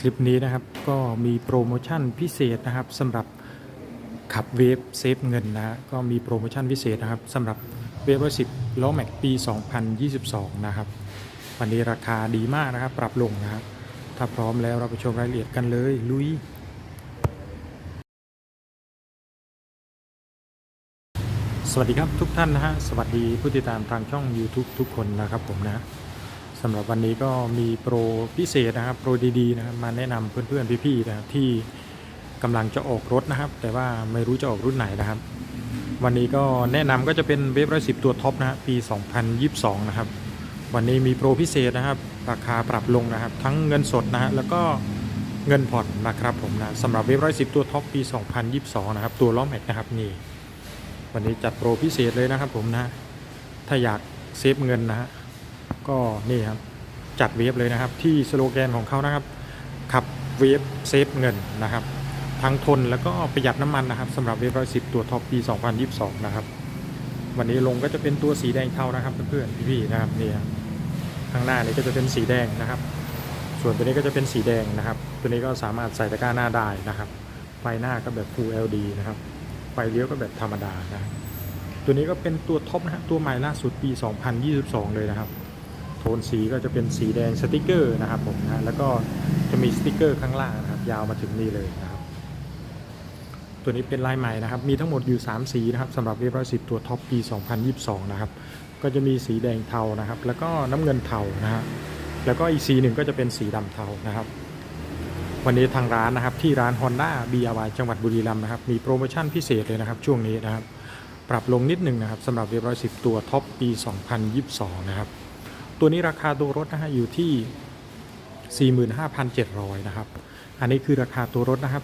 คลิปนี้นะครับก็มีโปรโมชั่นพิเศษนะครับสำหรับขับเวฟเซฟเงินนะฮะก็มีโปรโมชั่นพิเศษนะครับสำหรับเวฟสิบล้อแม็กปี 2022 นะครับ วันนี้ราคาดีมากนะครับ ปรับลงนะครับถ้าพร้อมแล้วเราไปชมรายละเอียดกันเลย ลุย สวัสดีครับทุกท่านนะฮะสวัสดีผู้ติดตามทางช่อง YouTube ทุกคนนะครับผมนะ สำหรับวันนี้ก็มีโปรพิเศษนะครับ โปรดีๆนะครับมาแนะนำเพื่อนๆพี่ๆนะครับที่กำลังจะออกรถนะครับ แต่ว่าไม่รู้จะออกรุ่นไหนนะครับ วันนี้ก็แนะนำก็จะเป็นเวฟร้อยสิบตัวท็อปนะฮะปี 2022 นะครับ วันนี้มีโปรพิเศษนะครับ ราคาปรับลงนะครับ ทั้งเงินสดนะฮะแล้วก็เงินผ่อนนะครับผมนะสำหรับเวฟร้อยสิบตัวท็อปปี 2022 นะครับ ตัวล้อแม็กนะครับนี่วันนี้จัดโปรพิเศษเลยนะครับผมนะถ้าอยากเซฟเงินนะฮะ ก็นี่ครับจัดเวฟเลยนะครับที่สโลแกนของเขานะครับขับเวฟเซฟเงินนะครับ ทั้งทนแล้วก็ประหยัดน้ำมันนะครับสำหรับเวฟร้อยสิบตัวท็อปปี 2022 นะครับ วันนี้ลงก็จะเป็นตัวสีแดงเทานะครับเพื่อนๆพี่ๆนะครับนี่ข้างหน้านี้ก็จะเป็นสีแดงนะครับ ส่วนตัวนี้ก็จะเป็นสีแดงนะครับ ตัวนี้ก็สามารถใส่ตะกร้าหน้าได้นะครับ ไฟหน้าก็แบบ Full LED นะครับไฟเลี้ยวก็แบบธรรมดานะตัวนี้ก็เป็นตัวท็อปนะฮะตัวใหม่ล่าสุดปี 2022 เลยนะครับ โทนสีก็จะเป็นสีแดงสติกเกอร์นะครับผมนะแล้วก็จะมีสติกเกอร์ข้างล่างนะครับยาวมาถึงนี่เลยนะครับตัวนี้เป็นลายใหม่นะครับมีทั้งหมดอยู่ 3 สีนะครับสำหรับเรียบร้อยสิบตัวท็อปปี 2022 นะครับก็จะมีสีแดงเทานะครับ แล้วก็น้ำเงินเทานะฮะแล้วก็อีกสีหนึ่งก็จะเป็นสีดำเทานะครับ วันนี้ทางร้านนะครับที่ร้าน Honda BRY จังหวัดบุรีรัมย์นะครับมีโปรโมชั่นพิเศษเลยนะครับช่วงนี้นะครับปรับลงนิดหนึ่งนะครับสำหรับเรียบร้อยสิบตัวท็อปปี 2022 นะครับ ตัวนี้ราคาตัวรถนะฮะอยู่ที่ 45,700 นะครับ อันนี้คือราคาตัวรถนะครับ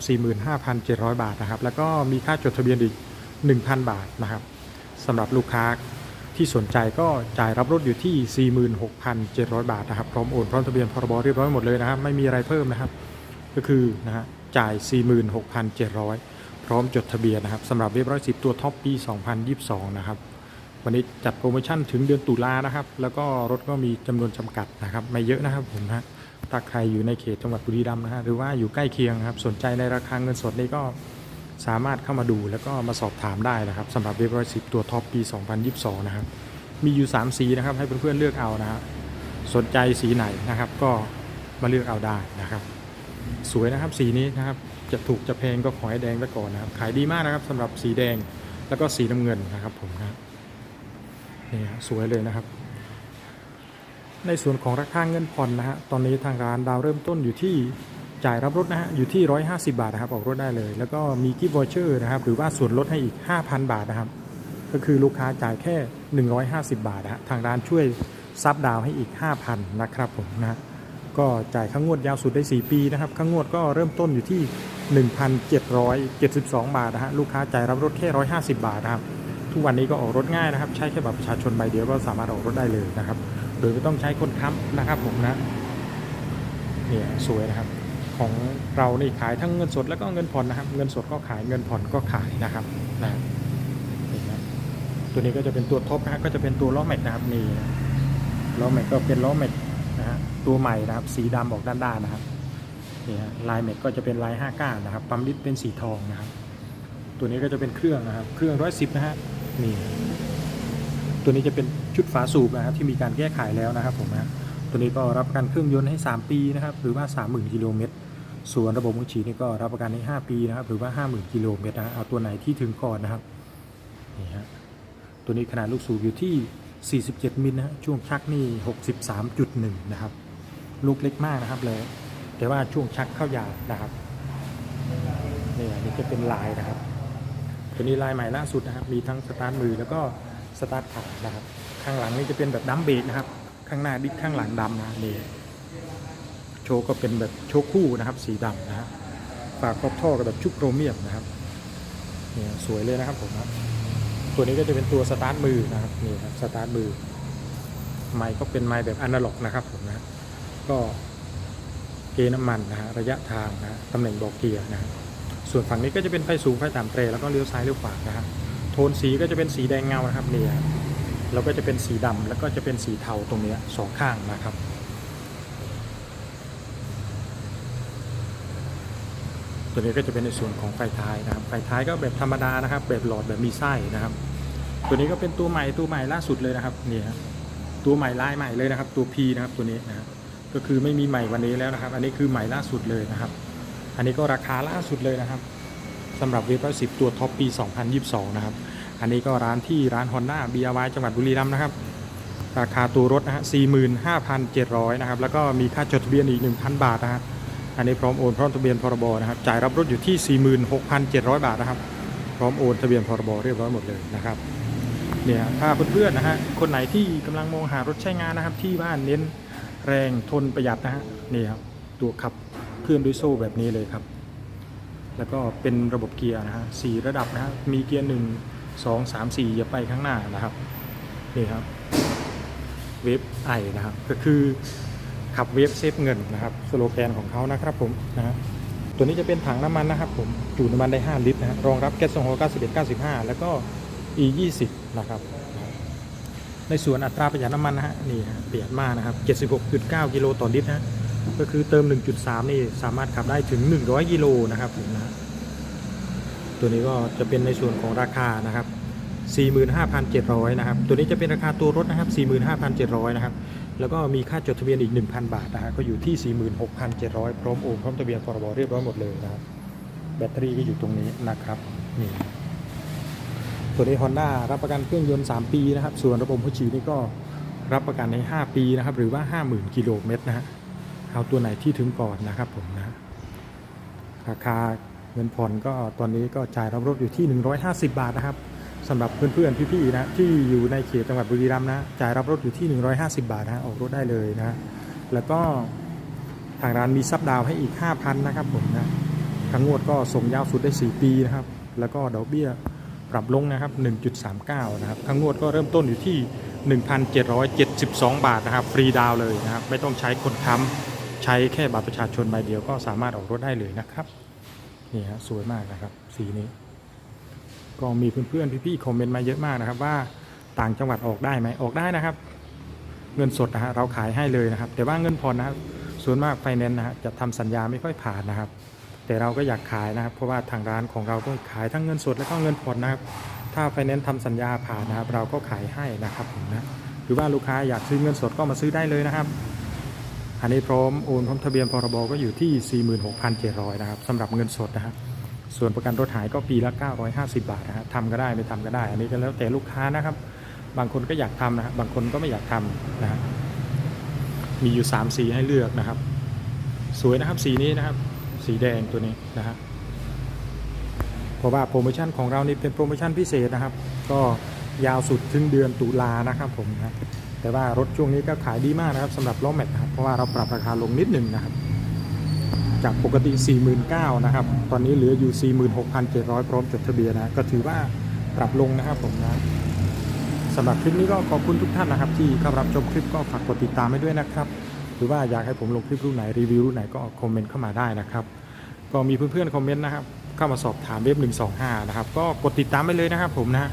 45,700 บาทนะครับ แล้วก็มีค่าจดทะเบียนอีก 1,000 บาทนะครับสำหรับลูกค้าที่สนใจก็จ่ายรับรถอยู่ที่ 46,700 บาทนะครับ พร้อมโอนพร้อมทะเบียนพรบเรียบร้อยหมดเลยนะครับ ไม่มีอะไรเพิ่มนะครับ ก็คือนะฮะจ่าย 46,700 พร้อมจดทะเบียนนะครับสำหรับเรียบร้อย10 ตัวท็อปปี 2022 นะครับ วันนี้จัดโปรโมชั่นถึงเดือนตุลานะครับ แล้วก็รถก็มีจำนวนจำกัดนะครับ ไม่เยอะนะครับผมนะถ้าใครอยู่ในเขตจังหวัดบุรีรัมย์นะฮะหรือว่าอยู่ใกล้เคียงครับ สนใจในราคาเงินสดนี่ก็สามารถเข้ามาดูแล้วก็มาสอบถามได้นะครับสำหรับเว็บร้อยสิบตัวท็อปปี 2022 นะครับ มีอยู่ 3 สีนะครับ ให้เพื่อนๆเลือกเอานะฮะสนใจสีไหนนะครับ ก็มาเลือกเอาได้นะครับ สวยนะครับสีนี้นะครับจะถูกจะแพงก็ขอให้แดงไปก่อนนะครับ ขายดีมากนะครับสำหรับสีแดงแล้วก็สีน้ำเงินนะครับผมนะ นี่สวยเลยนะครับ ในส่วนของราคาเงินผ่อนนะฮะตอนนี้ทางร้านดาวเริ่มต้นอยู่ที่จ่ายรับรถนะฮะอยู่ที่ 150 บาทนะครับออกรถได้เลย แล้วก็มีกิฟต์วอเชอร์นะครับหรือว่าส่วนลดให้อีก 5,000 บาทนะครับ ก็คือลูกค้าจ่ายแค่ 150 บาทนะฮะทางร้านช่วยซับดาวให้อีก 5,000 นะครับผมนะฮะก็จ่ายค่างงวดยาวสุดได้ 4 ปีนะครับค่างวดก็เริ่มต้นอยู่ที่ 1,772 บาทนะฮะลูกค้าจ่ายรับรถแค่ 150 บาทนะครับ ทุกวันนี้ก็ออกรถง่ายนะครับ ใช้แค่บัตรประชาชนใบเดียวก็สามารถออกรถได้เลยนะครับ โดยไม่ต้องใช้คนค้ำนะครับผมนะเนี่ยสวยนะครับ ของเรานี่ขายทั้งเงินสดแล้วก็เงินผ่อนนะครับ เงินสดก็ขายเงินผ่อนก็ขายนะครับนะนี่นะตัวนี้ก็จะเป็นตัวท็อปนะฮะก็จะเป็นตัวล้อแม็กนะครับนี่ล้อแม็กก็เป็นล้อแม็กนะฮะตัวใหม่นะครับ สีดำออกด้านด้านนะครับนี่ฮะลายแม็กก็จะเป็นลาย5ก้านนะครับปั๊มลิตเป็นสีทองนะครับ ตัวนี้ก็จะเป็นเครื่องนะครับ เครื่องร้อยสิบนะฮะ นี่ตัวนี้จะเป็นชุดฝาสูบนะครับที่มีการแก้ไขแล้วนะครับผมนะตัวนี้ก็รับประกันเครื่องยนต์ให้ 3 ปีนะครับหรือว่า 30,000กิโลเมตรส่วนระบบมือฉีดนี่ก็รับประกันให้ 5 ปีนะครับหรือว่า 50,000กิโลเมตรนะเอาตัวไหนที่ถึงก่อนนะครับนี่ฮะตัวนี้ขนาดลูกสูบอยู่ที่ 47 มิลนะฮะช่วงชักนี่ 63.1 นะครับ ลูกเล็กมากนะครับเลยแต่ว่าช่วงชักเข้ายาวนะครับนี่อันนี้จะเป็นลายนะครับ ตัวนี้ลายใหม่ล่าสุดนะครับ มีทั้งสตาร์ทมือแล้วก็สตาร์ทขานะครับ ข้างหลังนี่จะเป็นแบบดัมเบรกนะครับ ข้างหน้าดิสข้างหลังดำนะนี่โชก็เป็นแบบโชว์คู่นะครับสีดำนะฮะฝากครอบท่อกับแบบชุบโครเมียมนะครับเนี่ยสวยเลยนะครับผมครับ ตัวนี้ก็จะเป็นตัวสตาร์ทมือนะครับนี่ครับสตาร์ทมือไมค์ก็เป็นไมค์แบบอนาล็อกนะครับผมนะก็เกน้ำมันนะฮะระยะทางนะฮะตำแหน่งบอกเกียร์นะฮะ ส่วนฝั่งนี้ก็จะเป็นไฟสูงไฟต่ำเตรแล้วก็เลี้ยวซ้ายเลี้ยวขวานะฮะโทนสีก็จะเป็นสีแดงเงานะครับเนี่ยแล้วก็จะเป็นสีดำแล้วก็จะเป็นสีเทาตรงนี้สองข้างนะครับตัวนี้ก็จะเป็นในส่วนของไฟท้ายนะครับไฟท้ายก็แบบธรรมดานะครับ แบบหลอดแบบมีไส้นะครับ ตัวนี้ก็เป็นตัวใหม่ตัวใหม่ล่าสุดเลยนะครับนี่ครับตัวใหม่ลายใหม่เลยนะครับ ตัว P นะครับตัวนี้นะครับก็คือไม่มีใหม่วันนี้แล้วนะครับ อันนี้คือใหม่ล่าสุดเลยนะครับ อันนี้ก็ราคาล่าสุดเลยนะครับสำหรับเวฟร้อยสิบตัวท็อปปี 2022 นะครับ อันนี้ก็ร้านที่ร้าน Honda BRY จังหวัดบุรีรัมย์นะครับ ราคาตัวรถนะฮะ45,700 นะครับ แล้วก็มีค่าจดทะเบียนอีก 1,000 บาทนะฮะอันนี้พร้อมโอนพร้อมทะเบียนพรบนะครับ จ่ายรับรถอยู่ที่ 46,700 บาทนะครับ พร้อมโอนทะเบียนพรบเรียบร้อยหมดเลยนะครับเนี่ยถ้าเพื่อนๆนะฮะคนไหนที่กำลังมองหารถใช้งานนะครับที่บ้านเน้นแรงทนประหยัดนะฮะนี่ครับตัวขับ เคลื่อนด้วยโซ่แบบนี้เลยครับ แล้วก็เป็นระบบเกียร์นะฮะสี่ระดับนะฮะมีเกียร์หนึ่งสองสามสี่อย่าไปข้างหน้านะครับนี่ครับเวฟไอนะครับก็คือขับเวฟเซฟเงินนะครับสโลแกนของเขานะครับผมนะฮะตัวนี้จะเป็นถังน้ำมันนะครับผมจุน้ำมันได้ 5 ลิตรนะฮะรองรับแก๊สโซฮอล์91 95 แล้วก็ E 20นะครับในส่วนอัตราประหยัดน้ำมันนะฮะนี่ฮะประหยัดมากนะครับ 76.9 กิโลต่อลิตรนะ ก็คือเติม 1.3 นี่สามารถขับได้ถึง 100 กิโลนะครับผมนะตัวนี้ก็จะเป็นในส่วนของราคานะครับ 45,700 นะครับ ตัวนี้จะเป็นราคาตัวรถนะครับ 45,700 นะครับ แล้วก็มีค่าจดทะเบียนอีก 1,000 บาทนะฮะก็อยู่ที่ 46,700 พร้อมโอนพร้อมทะเบียนพรบเรียบร้อยหมดเลยนะครับ แบตเตอรี่ก็อยู่ตรงนี้นะครับนี่ตัวนี้ Honda รับประกันเครื่องยนต์ 3 ปีนะครับ ส่วนระบบหัวฉีดนี่ก็รับประกันใน 5 ปีนะครับ หรือว่า 50,000 กิโลเมตรนะฮะ เอาตัวไหนที่ถึงก่อนนะครับผมนะ ราคาเงินผ่อนก็ตอนนี้ก็จ่ายรับรถอยู่ที่ 150 บาทนะครับสำหรับเพื่อนๆพี่ๆนะที่อยู่ในเขตจังหวัดบุรีรัมย์นะจ่ายรับรถอยู่ที่ 150 บาทนะออกรถได้เลยนะแล้วก็ทางร้านมีซับดาวให้อีก 5,000นะครับผมนะทั้งงวดก็ส่งยาวสุดได้ 4 ปีนะครับ แล้วก็ดอกเบี้ยปรับลงนะครับ 1.39 นะครับ ทั้งงวดก็เริ่มต้นอยู่ที่ 1,772 บาทนะครับ ฟรีดาวเลยนะครับ ไม่ต้องใช้คนค้ำ ใช้แค่บัตรประชาชนใบเดียวก็สามารถออกรถได้เลยนะครับนี่ฮะสวยมากนะครับ สีนี้ก็มีเพื่อนๆพี่ๆคอมเมนต์มาเยอะมากนะครับ ว่าต่างจังหวัดออกได้ไหมออกได้นะครับ เงินสดนะฮะเราขายให้เลยนะครับ แต่ว่าเงินผ่อนนะครับส่วนมากไฟแนนซ์นะฮะจะทำสัญญาไม่ค่อยผ่านนะครับ แต่เราก็อยากขายนะครับ เพราะว่าทางร้านของเราก็ขายทั้งเงินสดและก็เงินผ่อนนะครับ ถ้าไฟแนนซ์ทำสัญญาผ่านนะครับ เราก็ขายให้นะครับผมนะหรือว่าลูกค้าอยากซื้อเงินสดก็มาซื้อได้เลยนะครับ อันนี้พร้อมโอนพร้อมทะเบียนพรบก็อยู่ที่ 46,700 นะครับสำหรับเงินสดนะครับส่วนประกันรถหายก็ปีละ 950 บาทนะฮะทำก็ได้ไม่ทำก็ได้ อันนี้ก็แล้วแต่ลูกค้านะครับ บางคนก็อยากทำนะฮะบางคนก็ไม่อยากทำนะฮะมีอยู่ 3 สีให้เลือกนะครับ สวยนะครับสีนี้นะครับ สีแดงตัวนี้นะฮะเพราะว่าโปรโมชั่นของเรานี่เป็นโปรโมชั่นพิเศษนะครับ ก็ยาวสุดถึงเดือนตุลานะครับผมนะ แต่ว่ารถช่วงนี้ก็ขายดีมากนะครับสำหรับล้อแม็กนะครับเพราะว่าเราปรับราคาลงนิดหนึ่งนะครับ จากปกติ 49,000นะครับ ตอนนี้เหลืออยู่ 46,700 พร้อมจดทะเบียนนะก็ถือว่าปรับลงนะครับผมนะสำหรับคลิปนี้ก็ขอบคุณทุกท่านนะครับ ที่เข้ารับชมคลิปก็ฝากกดติดตามให้ด้วยนะครับหรือว่าอยากให้ผมลงคลิปรุ่นไหนรีวิวรุ่นไหนก็คอมเมนต์เข้ามาได้นะครับ ก็มีเพื่อนๆคอมเมนต์นะครับเข้ามาสอบถามเว็บ125 นะครับ ก็กดติดตามไปเลยนะครับผมนะ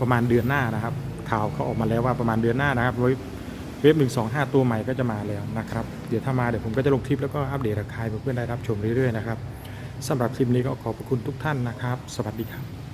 ประมาณเดือนหน้านะครับ ข่าวเขาออกมาแล้วว่าประมาณเดือนหน้านะครับเว็บ125ตัวใหม่ก็จะมาแล้วนะครับ เดี๋ยวถ้ามาเดี๋ยวผมก็จะลงคลิปแล้วก็อัปเดตราคาให้เพื่อนๆได้รับชมเรื่อยๆนะครับสำหรับคลิปนี้ก็ขอบคุณทุกท่านนะครับ สวัสดีครับ